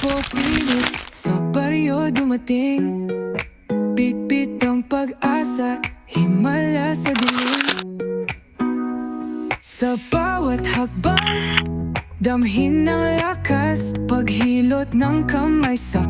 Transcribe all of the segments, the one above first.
Apopilit sa baryo dumating. Bitbit ang pag-asa Himala sa dilim. Sa bawat hakbang Damhin ng lakas Paghilot ng kamay Sakit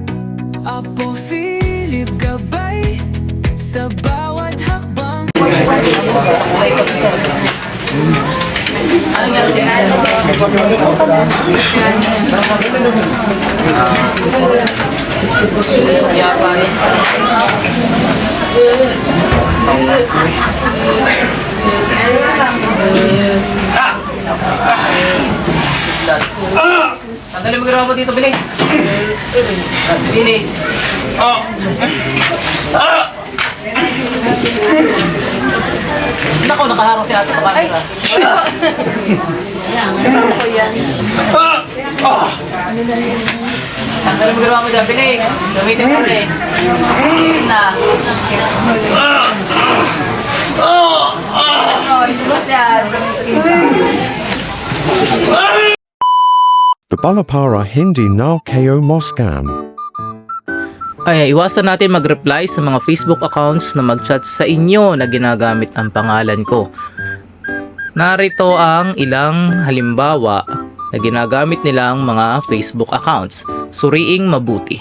Apo Philip Gabay Sa bawat hakbang. Sandali magawa mo dito, bilis. Bilis. Oh. Nako, nakaharang si ate sa camera. Sandali magawa mo dyan, bilis. Gamitin mo rin. Na. The Balapara Hindi now KO Moscan. Ay, iwasan natin mag-reply sa mga Facebook accounts na mag-chat sa inyo na ginagamit ang pangalan ko. Narito ang ilang halimbawa na ginagamit nilang mga Facebook accounts. Suriing mabuti.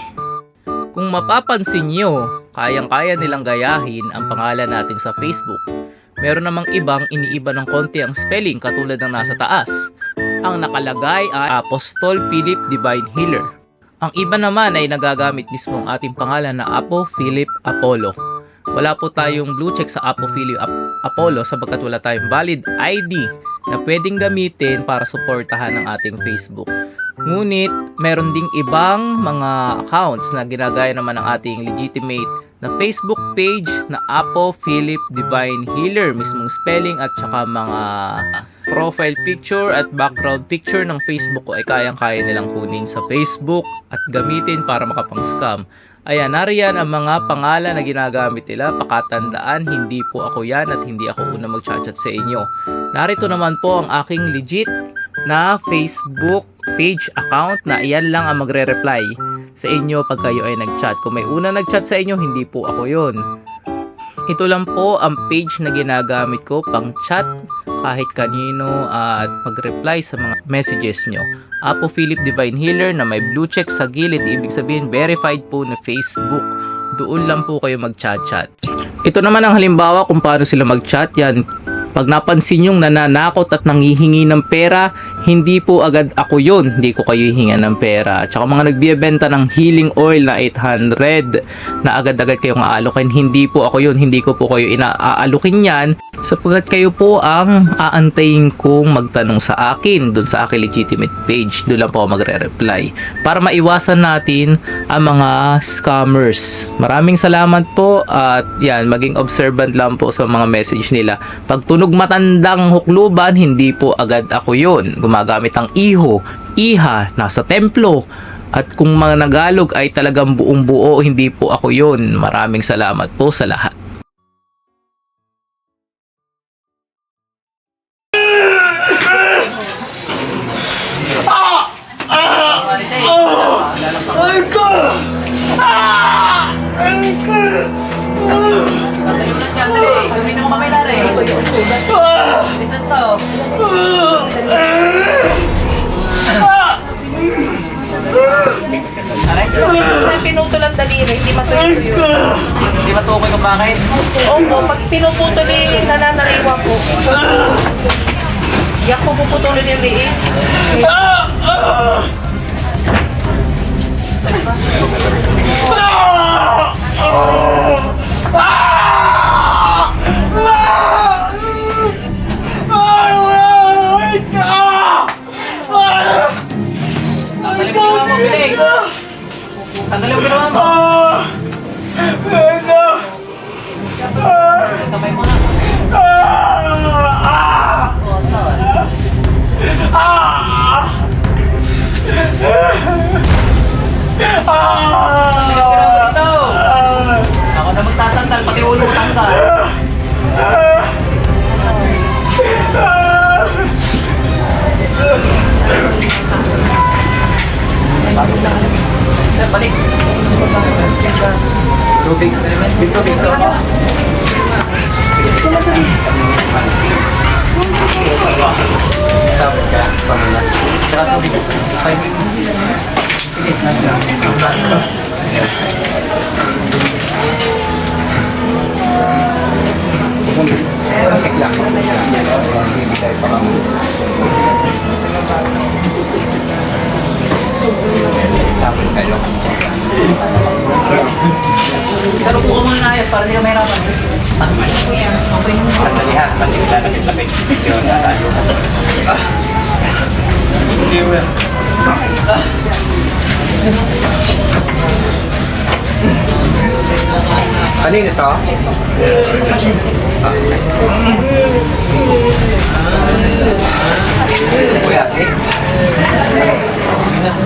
Kung mapapansin nyo, kayang-kaya nilang gayahin ang pangalan natin sa Facebook. Meron namang ibang iniiba ng konti ang spelling katulad ng nasa taas. Ang nakalagay ay Apostol Philip Divine Healer. Ang iba naman ay nagagamit mismo ang ating pangalan na Apo Philip Apollo. Wala po tayong blue check sa Apo Philip Ap- Apollo sabagkat wala tayong valid ID na pwedeng gamitin para suportahan ang ating Facebook. Ngunit, meron ding ibang mga accounts na ginagaya naman ng ating legitimate na Facebook page na Apo Philip Divine Healer, mismong spelling at saka mga profile picture at background picture ng Facebook ko ay kayang-kaya nilang kunin sa Facebook at gamitin para makapang-scam. Ayan, nariyan ang mga pangalan na ginagamit nila. Pakatandaan, hindi po ako yan at hindi ako una mag-chat sa inyo. Narito naman po ang aking legit na Facebook page account na iyan lang ang magre-reply sa inyo pag kayo ay nag-chat. Kung may una nag-chat sa inyo, hindi po ako yon. Ito lang po ang page na ginagamit ko pang chat kahit kanino at mag-reply sa mga messages nyo. Apo Philip Divine Healer na may blue check sa gilid, ibig sabihin verified po na Facebook. Doon lang po kayo mag-chat-chat. Ito naman ang halimbawa kung paano sila mag-chat. Yan, pag napansin yung nananakot at nangihingi ng pera, hindi po agad ako yun. Hindi ko kayo hihingan ng pera. Tsaka mga nagbibenta ng healing oil na 800 na agad-agad kayong aalokin, hindi po ako yun. Hindi ko po kayo inaalukin yan sapagkat kayo po ang aantayin kong magtanong sa akin dun sa aking legitimate page. Doon lang po ako magre-reply. Para maiwasan natin ang mga scammers. Maraming salamat po at yan, maging observant lang po sa mga message nila. Pag tunog matandang hukluban, hindi po agad ako yun. Gumagamit ng iho, iha, nasa templo. At kung mga Nagalog ay talagang buong buo, hindi po ako yun. Maraming salamat po sa lahat. Sa pinutol ang daliri, hindi matuloy yun. Hindi matukoy kung bakit? Opo, pag pinuputol eh, nananariwa po. Yak ko puputulin yung liit. Tanggalin balik. Tubig. Dito, dito. Sabot ka, pamulas. Saka tubig. Okay. Pero po ka muna na ayos para hindi ka mahirapan. Okay mo. Sandalihan, panigla na kita. Video na tayo. Ano ito? Kuya, eh. Sana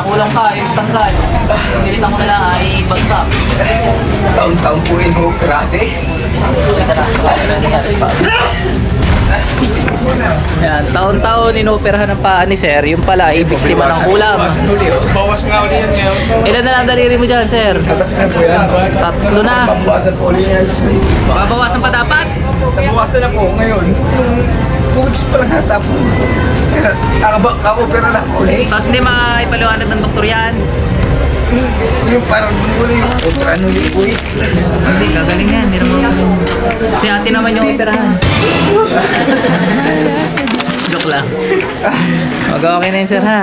kulang ka, yung tanggal. Pilitan mo na lang ay bagsak. Taon-taon po yun grabe. Kita na, wala na nangyari sa paa. Yan, taon-taon inoperahan ng paa ni sir, yung pala ay biktima ng kulam. Bawasan uli, oh. Bawas nga uli yan ngayon. Ilan na lang ang daliri mo dyan, sir? Tatak na po yan. Tatlo na. Bawasan po uli yan. Babawasan pa dapat? Nabawasan na po ngayon. Two weeks pa lang natapon. Ako-opera lang po ulit. Tapos hindi maipaliwanag ng doktor yan. Yung parang uli yung opera nung po eh. Hindi, gagaling yan. Hindi naman Si ate naman yung operahan. Joke lang. Mag-okay na yun, sir, ha?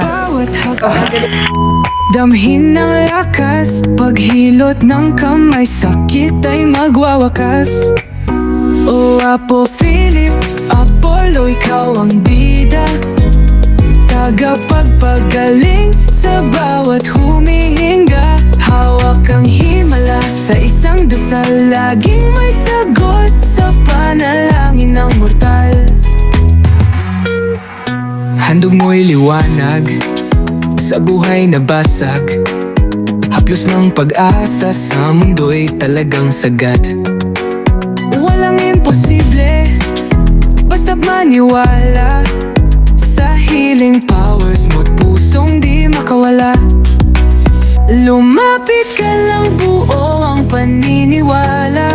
Damhin ng lakas Paghilot ng kamay Sakit ay magwawakas O Apo Philip Apollo, ikaw ang bida Laging may sagot Sa panalangin ng mortal. Handog mo'y liwanag Sa buhay na basag. Haplos ng pag-asa Sa mundo'y talagang sagat. Walang imposible Basta't maniwala. Sa healing powers mo't pusong di makawala. Lumapit ka paniniwala.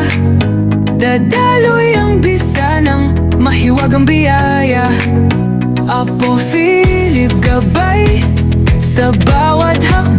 Dadaloy ang bisa ng mahiwagang biyaya. Apo Philip gabay Sa bawat hakbang